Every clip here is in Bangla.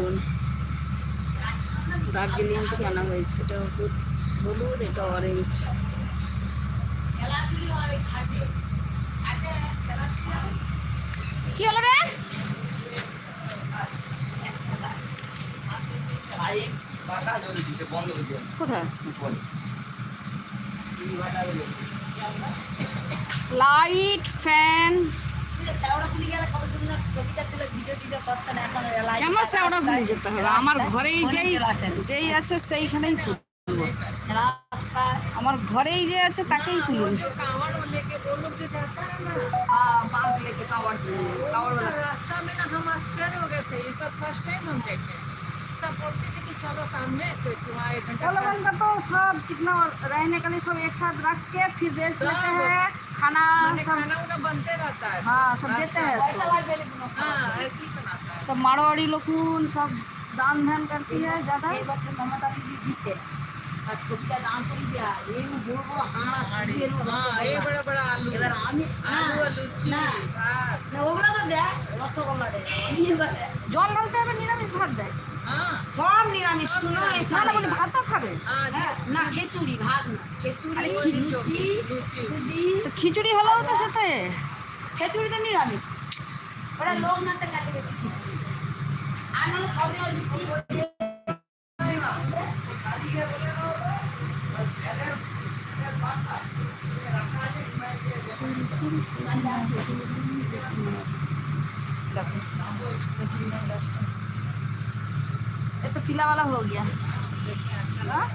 ধুতরা দার্জিলিং থেকে আনা হয়েছে। এটা হলুদ এটা অরেঞ্জ কি হলো রে? কোথায়? লাইট ফ্যান কেন সেওড়া ভুলে যেতে হবে আমার ঘরেই যেই যেই আছে সেইখানেই তুলবো আমার ঘরেই যে আছে তাকেই তুলুন कांवड़ लेके वो लोग जो जाता है ना रास्ता में ना हम आश्चर्य हो गए थे इस बार फर्स्ट टाइम हम देखे सब बोलते थे अच्छा तो शाम घंटा तो सब कितना रहने के लिए सब एक साथ रख के फिर देश लेते हैं खाना सब खाना उना बनते रहता है। हाँ सब देते हैं। सब मारवाड़ी लोग सब दान धान करती है ज़्यादा। बच्चे ममता दीदी जीते। छोटा दाम पड़ी गया ये वो बड़ो हाँ, हाँ ये हाँ, बड़ा बड़ा आलू। इधर आमी आलू हाँ, आलू ची ना। वो बड़ा तो दे। रसोगुल्ला दे। ये बस जॉन बोलते हैं पर नीरा मिस दे। সব নিরামিষ শুনো মানে ভাত তো খাবে। হ্যাঁ, না খিচুড়ি ভাত না। খিচুড়ি তো খিচুড়ি তো সাথে? খিচুড়ি তো নিরামিষ। ওরা লোক না তো ये तो पीला वाला हो गया। हाँ?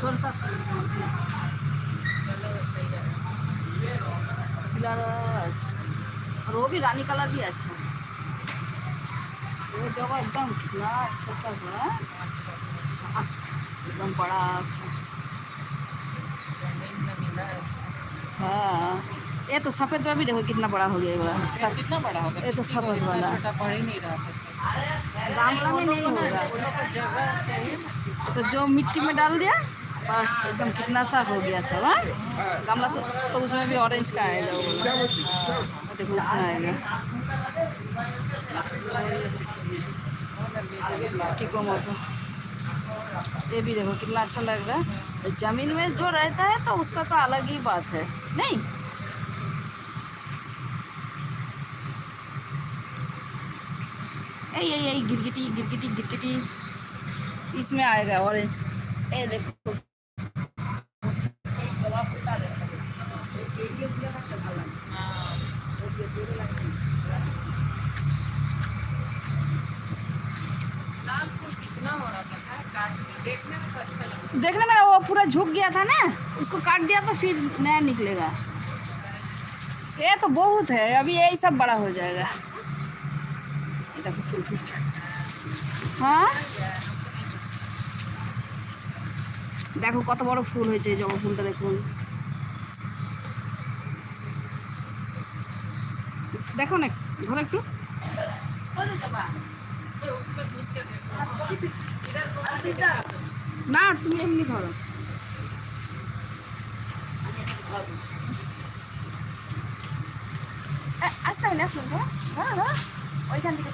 सरसा पीला अच्छा। और वो भी रानी कलर भी अच्छा। ये जगह एकदम कितना अच्छा सब है? एकदम बड़ा सा। ज़मीन में मिला है। उसको हाँ ये तो सफ़ेद वाला भी देखो कितना बड़ा हो गया कितना बड़ा होगा ये तो इतना वाला। छोटा पड़ ही नहीं रहा था गामला में नहीं उन होगा लोगों को जगह चाहिए ना तो जो मिट्टी में डाल दिया बस एकदम कितना साफ हो गया सब हाँ गमला से तो उसमें भी ऑरेंज का आएगा वो वाला। वो देखो उसमें आएगा मिट्टी को मोटो ये भी देखो कितना अच्छा लग रहा है जमीन में जो रहता है तो उसका तो अलग ही बात है नहीं ये ये, गिरगिटी गिरगिटी गिरगिटी। इसमें आएगा और ये देखो। देखने में वो पूरा झुक गया था ना, उसको काट दिया तो फिर नया निकलेगा। ये तो बहुत है, अभी यही सब बड़ा हो जाएगा। হ্যাঁ? দেখো কত বড় ফুল হয়েছে জবা ফুলটা দেখুন। দেখো না, ধরো একটু। না, তুমি এমনি ধরো। আসতে আমি আসলাম ওইখান থেকে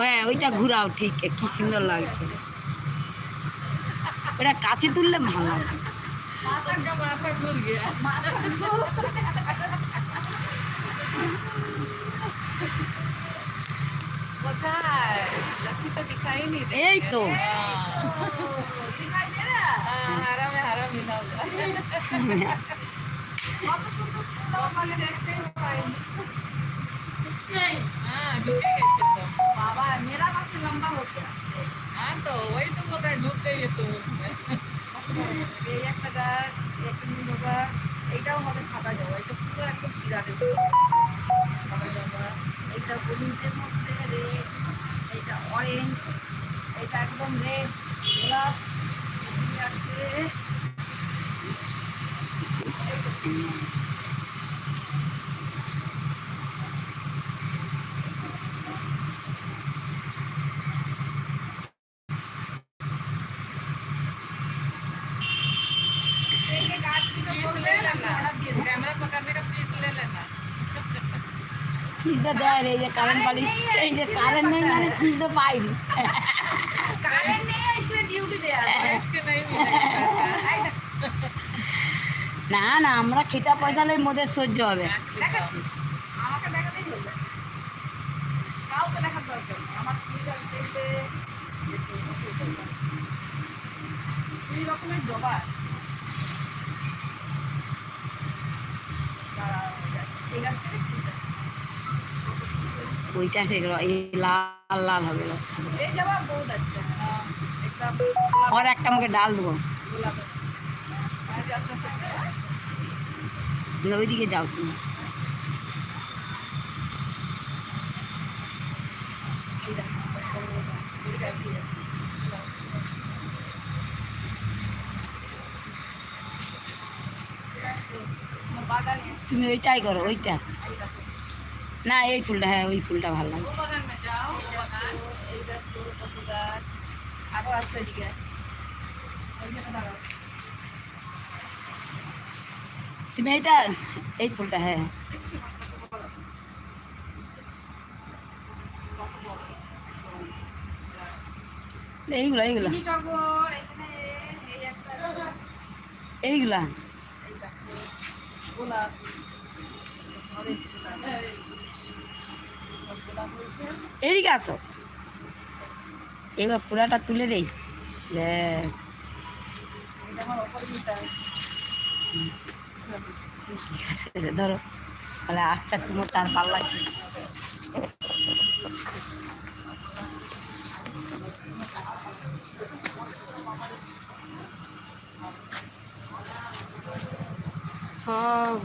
হ্যাঁ ওইটা ঘুরাও ঠিক কি সুন্দর লাগছে। ওটা কাছে তুললে ভালো এই তো। বাবা মেরা কাছে লম্বা হতো হ্যাঁ তো ওই তো মোটা ঢুকতে যেত এই একটা গাছ, একটা নীল সাদা জবা এটা পুরো একদম বিরাট সাদা জবা এটা মধ্যে রেড এটা অরেঞ্জ এটা একদম রেড গোলাপ আছে ফিজ দেয় রে যে কারেন্ট বাড়ি এই যে কারেন্ট নেই মানে ফিজ তো পাইনি না না, আমরা খেটা পয়সা লই মোদের সহ্য হবে? ওইটা সেগুলো এই লাল লাল হবে এই জবা বহুত আচ্ছা और একটা আমাকে ডাল দেবো গোলাপ আর কি আস্তে আস্তে হ্যাঁ? তুমি ওইদিকে যাও তুমি এই দেখো, এদিকে আসি, এদিকে আসি। আমার বাগানে তুমি ওইটাই করো ওইটা এই দেখো, না এই ফুলটা হ্যাঁ ওই ফুলটা ভালো লাগছে আরও আসবে এদিকে। তুমি এইটা এই ফুলটা হ্যাঁ। এইগুলা এইগুলা। এইগুলা? এদিকে আছো এবার পুরাটা তুলে দেই। ধরো। তাহলে আচ্ছা তোমার তার ভালো লাগছে সব।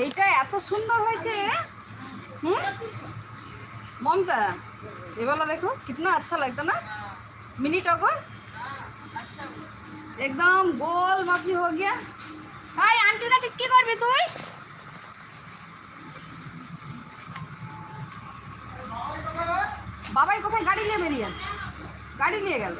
এইটা এত সুন্দর হয়েছে হুম মমতা এবেলা দেখো कितना अच्छा लगता ना मिनी टॉगर एकदम गोल माफी हो गया হাই আন্টির কাছে কি করবি তুই বাবাই কোথায় গাড়ি নিয়ে বেরিয়ে গাড়ি নিয়ে গেল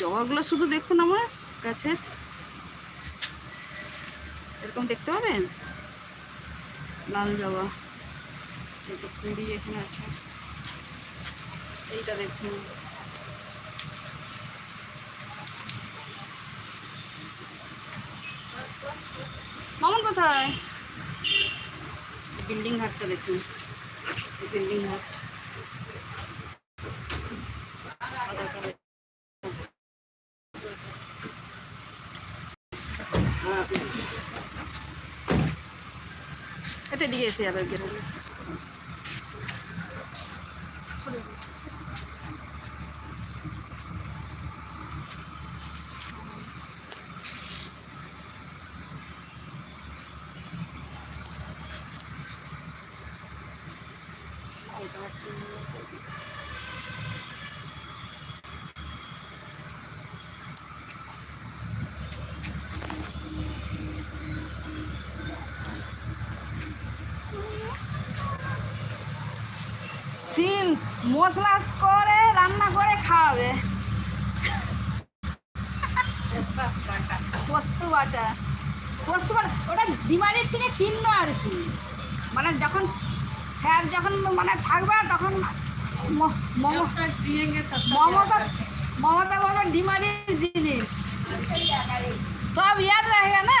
জবাগুলো শুধু দেখুন আমার কাছে। এরকম দেখতে পাবেন? লাল জবা। কুড়ি এখানে আছে। এইটা দেখুন মামুন কোথায়? বিল্ডিং ঘাটটা দেখুন। বিল্ডিং ঘাট এটা দিয়ে এসে যাবে গেলে শিল মশলা করে রান্না করে খাওয়াবে। পোস্ত বাটা। ওটা ডিমান্ডের থেকে চিহ্ন আর কি। মানে যখন স্যার যখন মানে থাকবে না তখন মমতা মমতা বাবা ডিমান্ডের জিনিস। তো ইয়ার রাখবে না?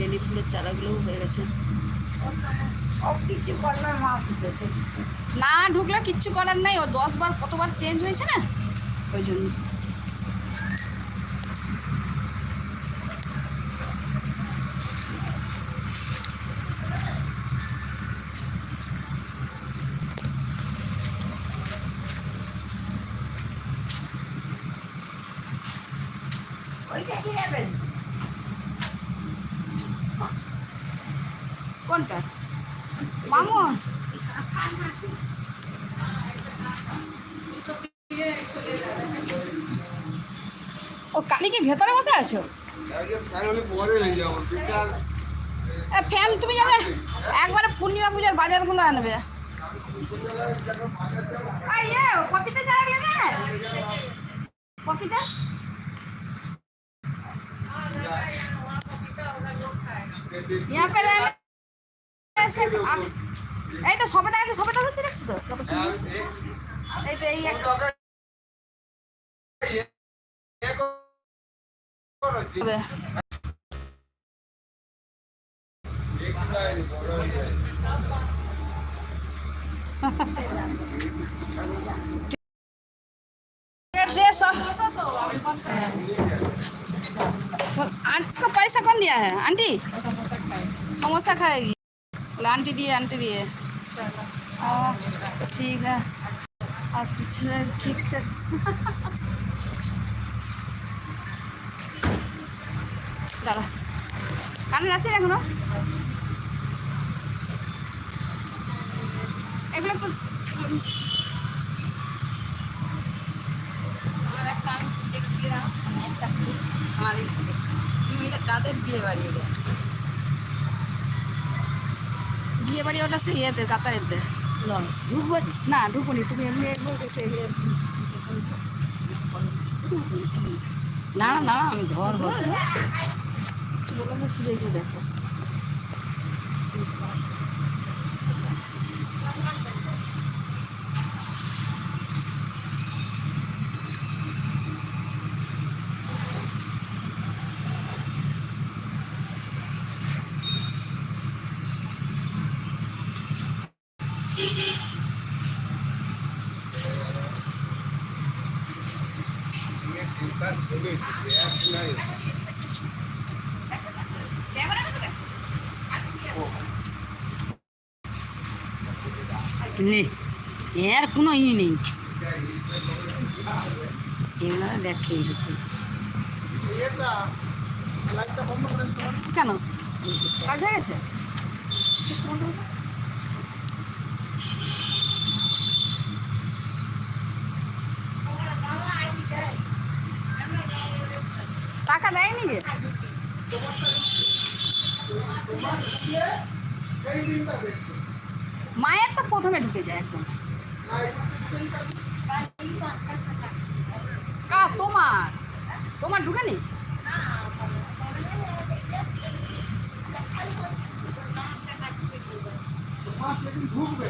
বেলি ফুলের চারাগুলোও হয়ে গেছে। না ঢুকলে কিচ্ছু করার নাই ও দশ বার কতবার চেঞ্জ হয়েছে না? ওই জন্য। কোনটা মামুন ও কালি কি ভেতরে বসে আছো এ, ফ্যান তুমি যাবে একবারে পূর্ণিমা পূজার বাজারগুলো আনবে এই, এ, কপিতে যাওয়া গেলে না কপিতে यहाँ पे रहने ऐसे आ- এই তো সবেদা আছে সবেদা হচ্ছে দেখছো তো কত সুন্দর এই তো এই একটা হবে। ड्रेस आंटी को पैसा कौन दिया है आंटी समोसा खाएगी আন্টি দিয়ে আন্টি দিয়ে। ঠিক আছে। আসছি ঠিক से দাঁড়া। কানে আছে এখনও? এগুলো আমার একটা দেখছি আমাদের দেখছি। এটা কাদের বিয়ে বাড়িয়ে দেয় বাড়ি ওটা সেই ইয়েতে কাতারেতে ঢুকবো না ঢুকুনি তুমি এমনি না না না আমি ঘর বললাম শুধু দেখো। এর কোনো ই নেই। এগুলো দেখে কেন? কাজ হয়ে গেছে? টাকা দেয়নি যে? মায়ের তো প্রথমে ঢুকে যায় একদম। কা তোমার? তোমার ঢুকেনি ঢুকবে